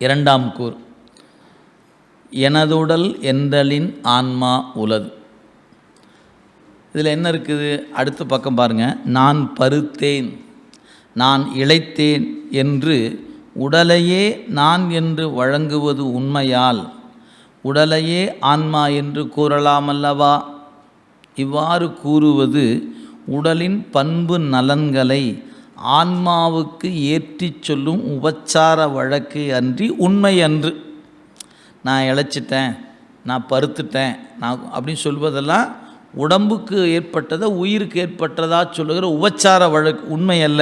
இரண்டாம் கூர் எனதுடல் என்றலின் ஆன்மா உலது இதில் என்ன இருக்குது? அடுத்த பக்கம் பாருங்கள் நான் பருத்தேன் நான் இழைத்தேன் என்று உடலையே நான் என்று வழங்குவது உண்மையால் உடலையே ஆன்மா என்று கூறலாமல்லவா? இவ்வாறு கூறுவது உடலின் பண்பு நலன்களை ஆன்மாவுக்கு ஏற்றிச் சொல்லும் உபச்சார வழக்கு அன்றி உண்மை அன்று. நான் இழைச்சிட்டேன் நான் பருத்துட்டேன் நான் அப்படின்னு சொல்வதெல்லாம் உடம்புக்கு ஏற்பட்டதை உயிருக்கு ஏற்பட்டதாக சொல்லுகிற உபச்சார வழக்கு உண்மை அல்ல.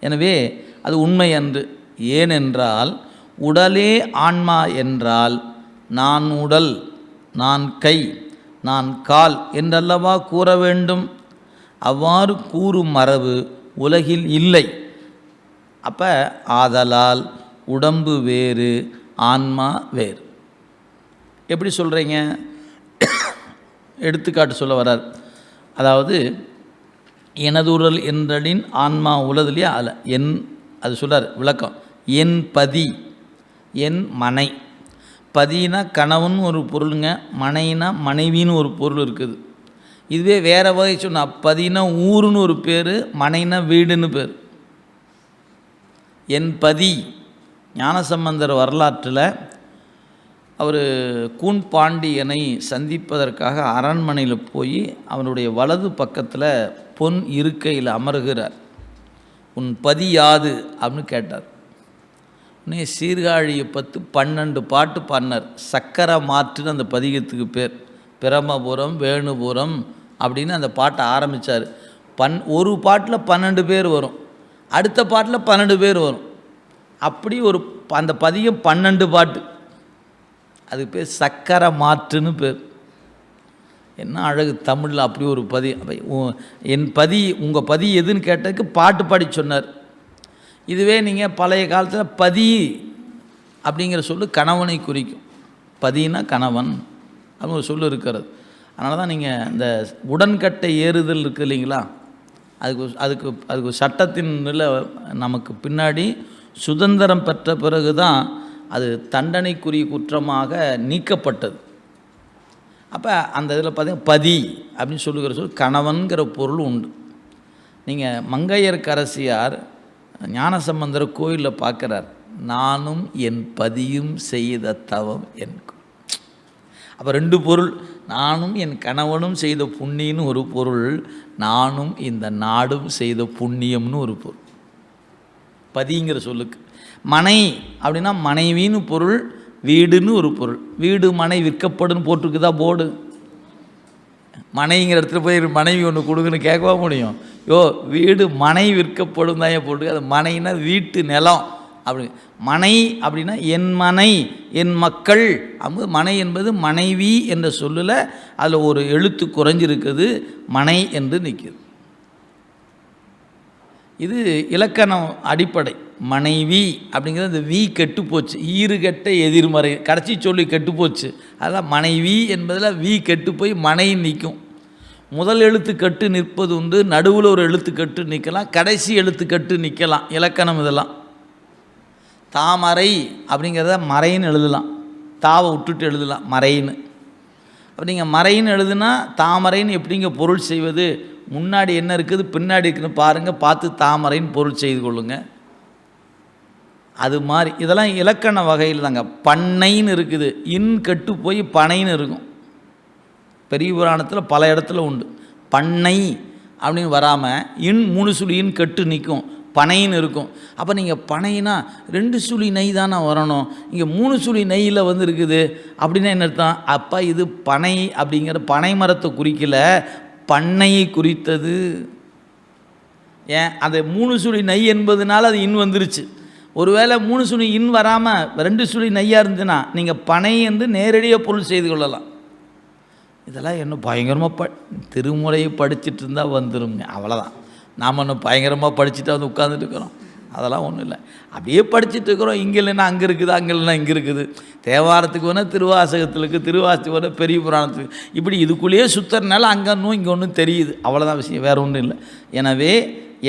எனவே அது உண்மை அன்று. ஏனென்றால் உடலே ஆன்மா என்றால் நான் உடல் நான் கை நான் கால் என்றல்லவா கூற வேண்டும்? அவ்வாறு கூறும் மரபு உலகில் இல்லை. அப்போ ஆதலால் உடம்பு வேறு ஆன்மா வேறு. எப்படி சொல்கிறீங்க எடுத்துக்காட்டு சொல்ல வரார் அதாவது எனதுரல் என்றடின் ஆன்மா உலது இல்லையா அதில் என் அது சொல்கிறார் விளக்கம். என் பதி என் மனை. பதினா கணவன் ஒரு பொருளுங்க மனைனா மனைவின்னு ஒரு பொருள் இருக்குது. இதுவே வேறு வகை சொன்னால் பதினா ஊருன்னு ஒரு பேர் மனைனா வீடுன்னு பேர். என் பதி ஞானசம்பந்தர் வரலாற்றில் அவர் கூன் பாண்டியனை சந்திப்பதற்காக அரண்மனையில் போய் அவனுடைய வலது பக்கத்தில் பொன் இருக்கையில் அமர்கிறார். உன் பதி யாது? அப்படின்னு கேட்டார். உடனே சீர்காழியை பத்து பன்னெண்டு பாட்டு பாடினார். சக்கர மாற்றுன்னு அந்த பதிகத்துக்கு பேர். பிரமபுரம் வேணுபுரம் அப்படின்னு அந்த பாட்டை ஆரம்பித்தார் பன் ஒரு பாட்டில் பன்னெண்டு பேர் வரும். அடுத்த பாட்டில் பன்னெண்டு பேர் வரும். அப்படி ஒரு அந்த பதியம் பன்னெண்டு பாட்டு. அதுக்கு பேர் சக்கரை மாற்றுன்னு பேர். என்ன அழகு தமிழில் அப்படி ஒரு பதி உ- என் பதி உங்கள் பதி எதுன்னு கேட்டதுக்கு பாட்டு பாடி சொன்னார். இதுவே நீங்கள் பழைய காலத்தில் பதி அப்படிங்கிற சொல்லு கணவனை குறிக்கும். பதினா கணவன். அது ஒரு சொல்லு இருக்கிறது. அதனால தான் நீங்கள் இந்த உடன்கட்டை ஏறுதல் இருக்குது இல்லைங்களா? அதுக்கு அதுக்கு அதுக்கு சட்டத்தின் நில நமக்கு பின்னாடி சுதந்திரம் பெற்ற பிறகு தான் அது தண்டனைக்குரிய குற்றமாக நீக்கப்பட்டது. அப்போ அந்த இதில் பார்த்தீங்கன்னா பதி அப்படின்னு சொல்லுகிற சொல் கணவன்கிற பொருள் உண்டு. நீங்கள் மங்கையர்க்கரசியார் ஞானசம்பந்தர் கோயிலில் பார்க்குறார் நானும் என் பதியும் செய்த தவம் என் அப்போ ரெண்டு பொருள் நானும் என் கணவனும் செய்த புண்ணியம்னு ஒரு பொருள் நானும் இந்த நாடும் செய்த புண்ணியம்னு ஒரு பொருள். பதிங்கிற சொல்லுக்கு. மனை அப்படின்னா மனைவின்னு பொருள் வீடுன்னு ஒரு பொருள். வீடு மனை விற்கப்படுன்னு போட்டிருக்குதா போர்டு? மனைங்கிற இடத்துல போய் மனைவி ஒன்று கொடுக்குன்னு கேட்கவா முடியும்? யோ வீடு மனை விற்கப்படும் தான் ஏன் போட்டு அது மனைனா வீட்டு நிலம். அப்படி மனை அப்படின்னா என் மனை என் மக்கள். அப்போ மனை என்பது மனைவி என்ற சொல்லில் அதில் ஒரு எழுத்து குறைஞ்சிருக்குது மனை என்று நிற்கிது இது இலக்கணம் அடிப்படை. மனைவி அப்படிங்கிறது இந்த வி கெட்டு போச்சு. ஈறு கெட்ட எதிர்மறை கடைசி சொல்லி கெட்டு போச்சு. அதான் மனைவி என்பதில் வி கெட்டு போய் மனை நிற்கும் முதல் எழுத்து கட்டு நிற்பது உண்டு நடுவில் ஒரு எழுத்து கட்டு நிற்கலாம் கடைசி எழுத்து கட்டு நிற்கலாம் இலக்கணம் இதெல்லாம். தாமரை அப்படிங்கிறத மறைன்னு எழுதலாம். தாவை விட்டுட்டு எழுதலாம் மறைன்னு. அப்படிங்க மறைன்னு எழுதுனா தாமரைன்னு எப்படிங்க பொருள் செய்வது? முன்னாடி என்ன இருக்குது பின்னாடி இருக்குன்னு பாருங்கள் பார்த்து தாமரைன்னு பொருள் செய்து கொள்ளுங்க. அது மாதிரி இதெல்லாம் இலக்கண வகையில் தாங்க பண்ணைன்னு இருக்குது இன் கெட்டு போய் பனைன்னு இருக்கும். பெரிய புராணத்தில் பல இடத்துல உண்டு. பண்ணை அப்படின்னு வராமல் இன் மூணு சுழி கெட்டு நிற்கும் பனைன்னு இருக்கும். அப்போ நீங்கள் பனைனா ரெண்டு சுழி நெய் தானே வரணும். இங்கே மூணு சுழி நெய்யில் வந்து இருக்குது. அப்படின்னா என்ன அர்த்தம்? அப்பா இது பனை அப்படிங்கிற பனை மரத்தை குறிக்கல பண்ணையை குறித்தது. ஏன்? அந்த மூணு சுழி நெய் என்பதுனால அது இன் வந்துருச்சு. ஒருவேளை மூணு சுழி இன் வராமல் ரெண்டு சுழி நெய்யாக இருந்துச்சுன்னா நீங்கள் பனை என்று நேரடியாக பொருள் செய்து கொள்ளலாம். இதெல்லாம் என்ன பயங்கரமாக ப திருமுறையை படிச்சுட்டு இருந்தால் வந்துடுங்க அவ்வளோதான் நாம் இன்னும் பயங்கரமாக படிச்சுட்டு வந்து உட்காந்துட்டு இருக்கிறோம். அதெல்லாம் ஒன்றும் இல்லை. அப்படியே படிச்சுட்டு இருக்கிறோம். இங்கே இல்லைன்னா அங்கே இருக்குது அங்கே இல்லைன்னா இங்கே இருக்குது. தேவாரத்துக்கு வேணால் திருவாசகத்தில் திருவாசத்துக்கு வேணால் பெரிய புராணத்துக்கு. இப்படி இதுக்குள்ளேயே சுற்றுறதுனால அங்கே ஒன்றும் இங்கே ஒன்றும் தெரியுது. அவ்வளோதான் விஷயம். வேறு ஒன்றும் இல்லை. எனவே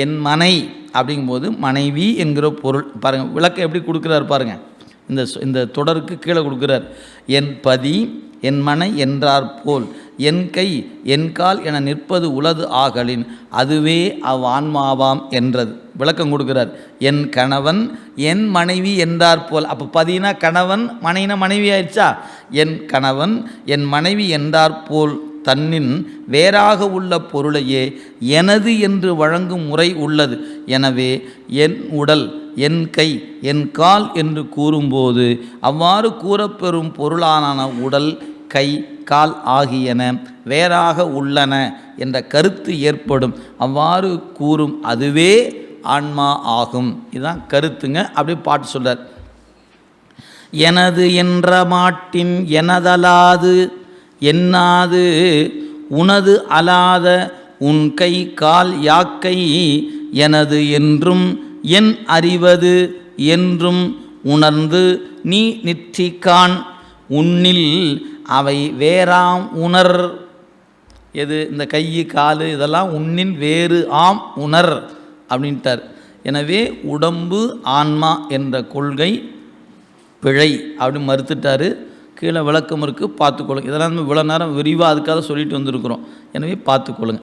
என் மனை அப்படிங்கும்போது மனைவி என்கிற பொருள். பாருங்கள் விளக்கம் எப்படி கொடுக்குறாரு பாருங்கள் இந்த இந்த தொடருக்கு கீழே கொடுக்குறார். என் பதி என் மனை என்றார் போல் என் கை என் கால் என நிற்பது உளது ஆகலின் அதுவே அவ்வான்மாவாம் என்றது. விளக்கம் கொடுக்கிறார். என் கணவன் என் மனைவி என்றார் போல். அப்போ பதினா கணவன் மனைனா மனைவி ஆயிடுச்சா? என் கணவன் என் மனைவி என்றார் போல் தன்னின் வேறாக உள்ள பொருளையே எனது என்று வழங்கும் முறை உள்ளது. எனவே என் உடல் என் கை என் கால் என்று கூறும்போது அவ்வாறு கூறப்பெறும் பொருளான உடல் கை கால் ஆகியன வேறாக உள்ளன என்ற கருத்து ஏற்படும். அவ்வாறு கூறும் அதுவே ஆன்மா ஆகும். இதுதான் கருத்துங்க. அப்படி பாட்டு சொல்கிறார் எனது என்ற மாட்டின் எனதலாது என்னாது உனது அலாத உன் கை கால் யாக்கை எனது என்றும் என் அறிவது என்றும் உணர்ந்து நீ நிற்றிக்கான். உன்னில் அவை வேறாம் உணர். எது? இந்த கை கால் இதெல்லாம் உன்னின் வேறு ஆம் உணர் அப்படின்ட்டார். எனவே உடம்பு ஆன்மா என்ற கொள்கை பிழை அப்படின்னு மறுத்துட்டாரு. கீழே விளக்கம் இருக்குது பார்த்துக்கொள்ளுங்க. இதெல்லாம் நம்ம இவ்வளோ நேரம் விரிவாக அதுக்காக சொல்லிட்டு வந்திருக்கிறோம். எனவே பார்த்துக்கொள்ளுங்க.